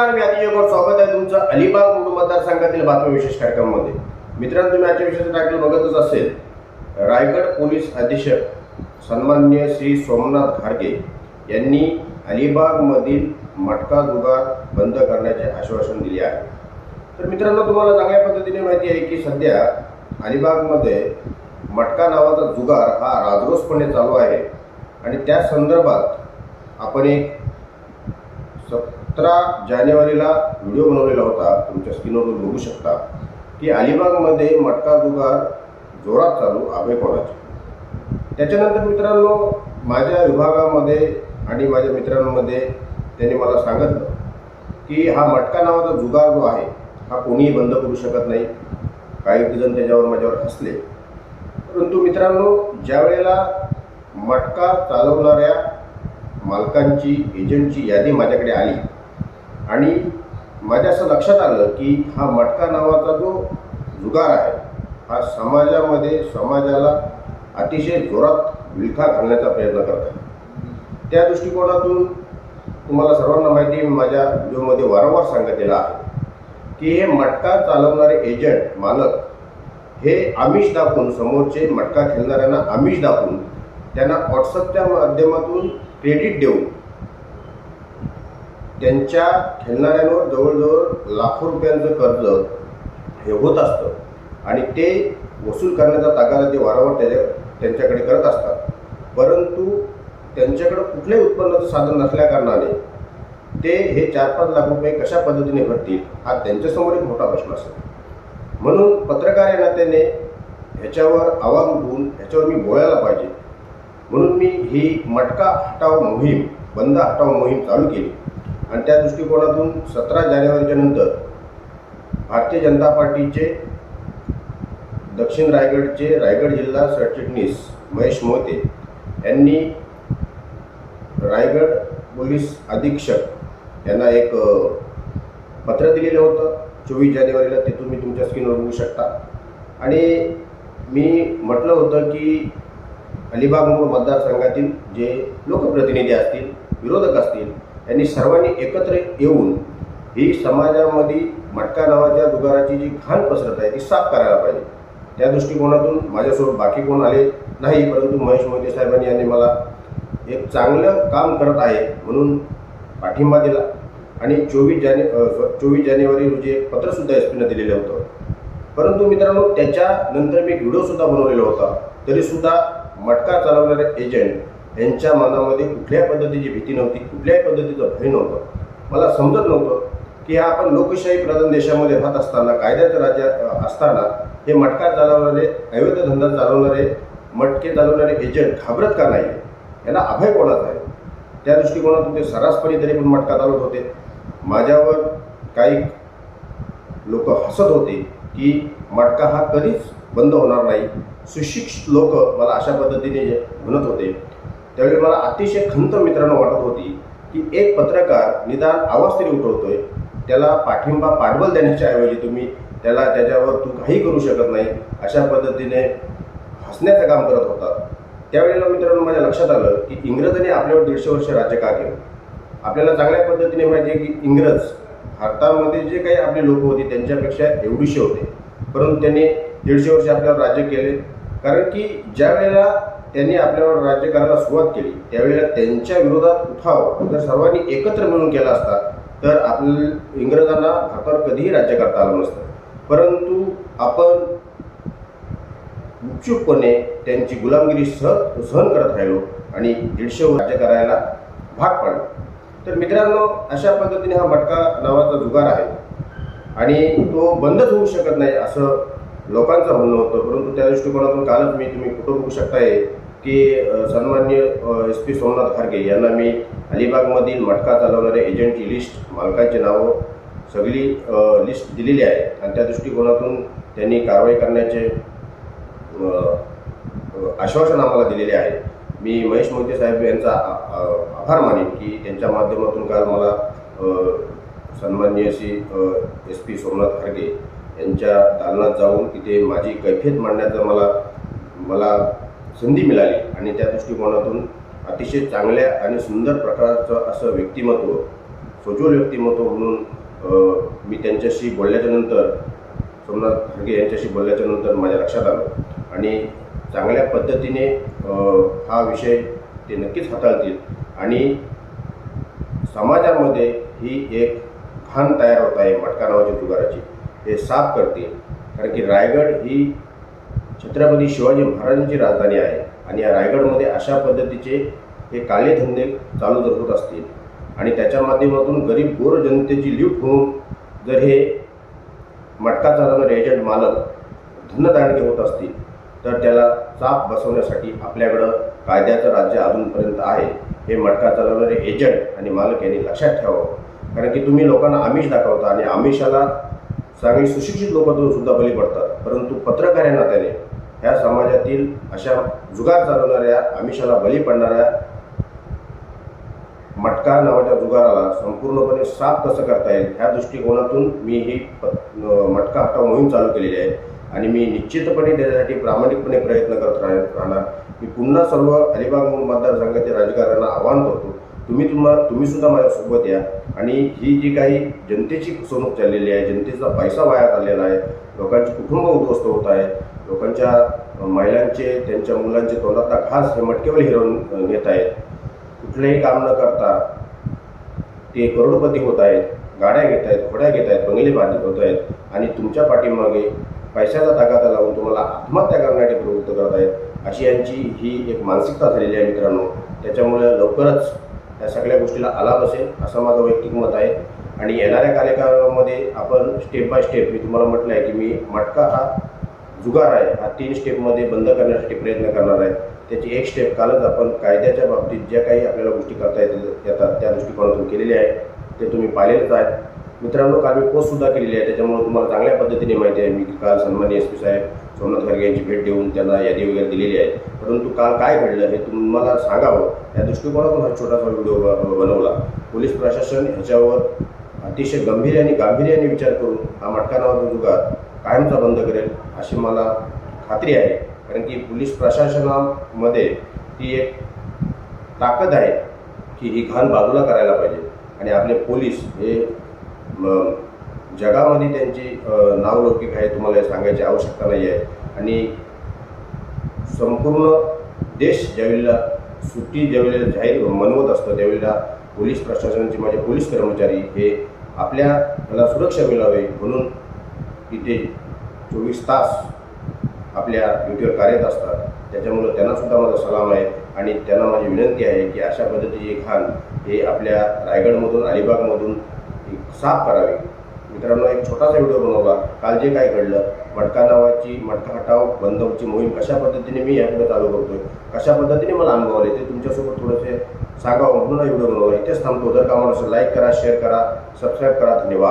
नमस्कार मी अतिशय स्वागत आहे तुमचं अलिबाग मुरुड मतदारसंघातील बातमी विशेष कार्यक्रमामध्ये. मित्रांनो तुम्ही आजच्या विशेष टायटल बघतच असेल रायगड पोलीस अधीक्षक सन्मान्य श्री सोमनाथ घाडगे यांनी अलिबागमधील मटका जुगार बंद करण्याचे आश्वासन दिले आहे. तर मित्रांनो तुम्हाला चांगल्या पद्धतीने माहिती आहे की सध्या अलिबागमध्ये मटका नावाचा जुगार हा राजरोसपणे चालू आहे. आणि त्या संदर्भात आपण एक सतरा जानेवारीला व्हिडिओ बनवलेला होता. तुमच्या स्क्रीनवर तुम्ही बघू शकता. की अलिबागमध्ये मटका जुगार जोरात चालू आभे कोणाचे? त्याच्यानंतर मित्रांनो माझ्या विभागामध्ये आणि माझ्या मित्रांमध्ये त्यांनी मला सांगितलं की हा मटका नावाचा जुगार जो आहे हा कोणीही बंद करू शकत नाही. काही जण त्याच्यावर माझ्यावर हसले. परंतु मित्रांनो ज्या वेळेला मटका चालवणाऱ्या मालकांची एजंटची यादी माझ्याकडे आली आणि माझ्या असं लक्षात आलं की हा मटका नावाचा जो जुगार आहे हा समाजामध्ये समाजाला अतिशय जोरात विलखा घालण्याचा प्रयत्न करत आहे. त्या दृष्टिकोनातून तुम्हाला सर्वांना माहिती माझ्या व्हिडिओमध्ये वारंवार सांगितलेलं आहे की हे मटका चालवणारे एजंट मालक हे आमिष दाखवून समोरचे मटका खेळणाऱ्यांना आमिष दाखवून त्यांना व्हॉट्सअपच्या माध्यमातून क्रेडिट देऊन त्यांच्या खेळणाऱ्यांवर जवळजवळ लाखो रुपयांचं कर्ज हे होत असतं. आणि ते वसूल करण्याचा तागादा ते वारंवार त्याच्या त्यांच्याकडे करत असतात. परंतु त्यांच्याकडं कुठल्याही उत्पन्नाचं साधन नसल्याकारणाने ते हे चार पाच लाख रुपये कशा पद्धतीने भरतील हा त्यांच्यासमोर एक मोठा प्रश्न असेल म्हणून पत्रकार या नात्याने ह्याच्यावर आवाज उठवून ह्याच्यावर मी बोलायला पाहिजे. म्हणून मी ही मटका हटाव मोहीम बंद हटाव मोहीम चालू केली. आणि त्या दृष्टिकोनातून सतरा जानेवारीच्या नंतर भारतीय जनता पार्टीचे दक्षिण रायगडचे रायगड जिल्हा सरचिटणीस महेश मोहते यांनी रायगड पोलीस अधीक्षक यांना एक पत्र दिलेलं होतं. चोवीस जानेवारीला ते तुम्ही तुमच्या स्क्रीनवर बघू शकता. आणि मी म्हटलं होतं की अलिबाग मूळ मतदारसंघातील जे लोकप्रतिनिधी असतील विरोधक असतील यांनी सर्वांनी एकत्र येऊन ही समाजामध्ये मटका नावाच्या दुगाराची जी घाण पसरत आहे ती साफ करायला पाहिजे. त्या दृष्टिकोनातून माझ्यासोबत बाकी कोण आले नाही परंतु महेश मोहिते साहेबांनी यांनी मला एक चांगलं काम करत आहे म्हणून पाठिंबा दिला. आणि चोवीस जाने चोवीस जानेवारी रोजी एक पत्रसुद्धा एस पीनं दिलेलं होतं. परंतु मित्रांनो त्याच्यानंतर मी एक व्हिडिओसुद्धा बनवलेला होता. तरीसुद्धा मटका चालवणारे एजंट यांच्या मनामध्ये कुठल्याही पद्धतीची भीती नव्हती कुठल्याही पद्धतीचं भय नव्हतं. मला समजत नव्हतं की हा आपण लोकशाही प्रधान देशामध्ये राहत असताना कायद्याचं राज्य असताना हे मटका चालवणारे अवैध धंदा चालवणारे मटके चालवणारे एजंट घाबरत का नाही याला अभय कोणाचा आहे? त्या दृष्टिकोनातून ते सर्रासपणे तरी पण मटका चालवत होते. माझ्यावर काही लोक हसत होते की मटका हा कधीच बंद होणार नाही. सुशिक्षित लोक मला अशा पद्धतीने म्हणत होते. त्यावेळी मला अतिशय खंत मित्रांनो वाटत होती की एक पत्रकार निदान आवाज तरी उठवतोय. त्याला पाठिंबा पाठबल देण्याच्या ऐवजी तुम्ही त्याला त्याच्यावर तू काही करू शकत नाही अशा पद्धतीने हसण्याचं काम करत होता. त्यावेळेला मित्रांनो माझ्या लक्षात आलं की इंग्रजांनी आपल्यावर दीडशे वर्ष राज्य का केलं आपल्याला चांगल्या पद्धतीने माहिती आहे की इंग्रज भारतामध्ये जे काही आपले लोक होते त्यांच्यापेक्षा एवढीशे होते. परंतु त्यांनी दीडशे वर्ष आपल्यावर राज्य केले. कारण की ज्या वेळेला त्यांनी आपल्यावर राज्य करायला सुरुवात केली त्यावेळेला त्यांच्या विरोधात उठाव जर सर्वांनी एकत्र मिळून केला असता तर आपल्या इंग्रजांना भारतावर कधीही राज्य करता आलं नसतं. परंतु आपण उत्सुकपणे त्यांची गुलामगिरी सह सहन करत राहिलो आणि दीडशे राज्य करायला भाग पडलो. तर मित्रांनो अशा पद्धतीने हा मटका नावाचा जुगार आहे आणि तो बंदच होऊ शकत नाही असं लोकांचं म्हणणं होतं परंतु त्या दृष्टिकोनातून कालच मी तुम्ही कुठं बघू शकताय की सन्मान्य एस पी सोमनाथ खारगे यांना मी अलिबागमधील मटका चालवणाऱ्या एजंटची लिस्ट मालकांची नावं सगळी लिस्ट दिलेली आहे. आणि त्या दृष्टिकोनातून त्यांनी कारवाई करण्याचे आश्वासन आम्हाला दिलेले आहे. मी महेश मोहिते साहेब यांचा आभार मानेन की त्यांच्या माध्यमातून काल मला सन्मान्य सन्माननीय श्री एस पी सोमनाथ खारगे यांच्या दालनात जाऊन तिथे माझी कैफियत मांडण्याचा मला मला संधी मिळाली. आणि त्या दृष्टिकोनातून अतिशय चांगल्या आणि सुंदर प्रकारचं असं व्यक्तिमत्व सजोल व्यक्तिमत्व म्हणून मी त्यांच्याशी बोलल्याच्यानंतर सोमनाथ खडगे यांच्याशी बोलल्याच्यानंतर माझ्या लक्षात आलं. आणि चांगल्या पद्धतीने हा विषय ते नक्कीच हाताळतील. आणि समाजामध्ये ही एक भान तयार होत आहे मटका नावाच्या जुगाराची. हे साफ करतील. कारण की रायगड ही छत्रपती शिवाजी महाराजांची राजधानी आहे आणि या रायगडमध्ये अशा पद्धतीचे हे काले धंदे चालू जर होत असतील आणि त्याच्या माध्यमातून गरीब गोर जनतेची लूट होऊन जर हे मटका चालवणारे एजंट मालक धनदांडगे होत असतील तर त्याला चाप बसवण्यासाठी आपल्याकडं कायद्याचं राज्य अजूनपर्यंत आहे. हे मटका चालवणारे एजंट आणि मालक यांनी लक्षात ठेवावं. कारण की तुम्ही लोकांना आमिष दाखवता आणि आमिषाला चांगली सुशिक्षित लोकांतून सुद्धा बली पडतात. परंतु पत्रकार या नात्याने ह्या समाजातील अशा जुगार चालवणाऱ्या आमिषाला बली पडणाऱ्या मटका नावाच्या जुगाराला संपूर्णपणे साफ कसं करता येईल ह्या दृष्टिकोनातून मी ही प- मटका हटाव मोहीम चालू केलेली आहे. आणि मी निश्चितपणे त्याच्यासाठी प्रामाणिकपणे प्रयत्न करत राहणार. मी पुन्हा सर्व अलिबाग मतदारसंघातील राजकारण्यांना आवाहन करतो तुम्ही तुम्हा तुम्ही सुद्धा माझ्यासोबत या. आणि ही जी काही जनतेची फसवणूक चाललेली आहे जनतेचा पैसा वाया चाललेला आहे लोकांची कुटुंब उद्ध्वस्त होत आहे लोकांच्या महिलांचे त्यांच्या मुलांचे तोंडातला घास हे मटकेवर हिरवून नेत आहेत. कुठलंही काम न करता ते करोडपती होत आहेत गाड्या घेत आहेत घोड्या घेत आहेत बंगले बांधत होत आहेत. आणि तुमच्या पाठीमागे पैशाचा तागादा लावून तुम्हाला आत्महत्या करण्यासाठी प्रवृत्त करत आहेत. अशी यांची ही एक मानसिकता झालेली आहे मित्रांनो. त्याच्यामुळे लवकरच या सगळ्या गोष्टीला आलाप असेल असं माझं वैयक्तिक मत आहे. आणि येणाऱ्या कार्यकाळामध्ये आपण स्टेप बाय स्टेप मी तुम्हाला म्हटलं आहे की मी मटका हा जुगार आहे. हा तीन स्टेपमध्ये बंद करण्यासाठी प्रयत्न करणार आहे. त्याची एक स्टेप कालच आपण कायद्याच्या बाबतीत ज्या काही आपल्याला गोष्टी करता येतील येतात त्या दृष्टिकोनातून केलेल्या आहे ते तुम्ही पाहिलेलंच आहेत. मित्रांनो काल मी पोस्टसुद्धा केलेली आहे. त्याच्यामुळे तुम्हाला चांगल्या पद्धतीने माहिती आहे. मी काल सन्मान्य एस पी साहेब सोमनाथ खरगे यांची भेट देऊन त्यांना यादी वगैरे दिलेली आहे. परंतु काल काय घडलं हे तुम्हाला सांगावं? या दृष्टिकोनातून हा छोटासा व्हिडिओ ब- बनवला. पोलीस प्रशासन ह्याच्यावर अतिशय गंभीर्याने गांभीर्याने विचार करून हा मटका नावाचा जुगार कायमचा बंद करेल अशी मला खात्री आहे. कारण की पोलीस प्रशासनामध्ये ती एक ताकद आहे की ही घाण बाजूला करायला पाहिजे. आणि आपले पोलीस हे जगामध्ये त्यांची नावलौकिक आहे तुम्हाला हे सांगायची आवश्यकता नाही आहे. आणि संपूर्ण देश ज्यावेळेला सुट्टी ज्यावेळेला जाहीर मनवत असतं त्यावेळेला पोलीस प्रशासनाचे माझे पोलीस कर्मचारी हे आपल्याला सुरक्षा मिळावी म्हणून इथे चोवीस तास आपल्या ड्युटीवर कार्यरत असतात. त्याच्यामुळं त्यांनासुद्धा माझा सलाम आहे आणि त्यांना माझी विनंती आहे की अशा पद्धतीची खाण हे आपल्या रायगडमधून अलिबागमधून साफ करावी. मित्रांनो एक छोटासा व्हिडिओ बनवला. काल जे काय घडलं मटका नावाची मटका हटाव बंदची मोहीम कशा पद्धतीने मी याकडे चालू करतोय कशा पद्धतीने मला अनुभवले ते तुमच्यासोबत थोडेसे सांगावं म्हणून हा व्हिडिओ बनवला. इथेच थांबतो. जर का मला लाईक करा शेअर करा सबस्क्राईब करा. धन्यवाद.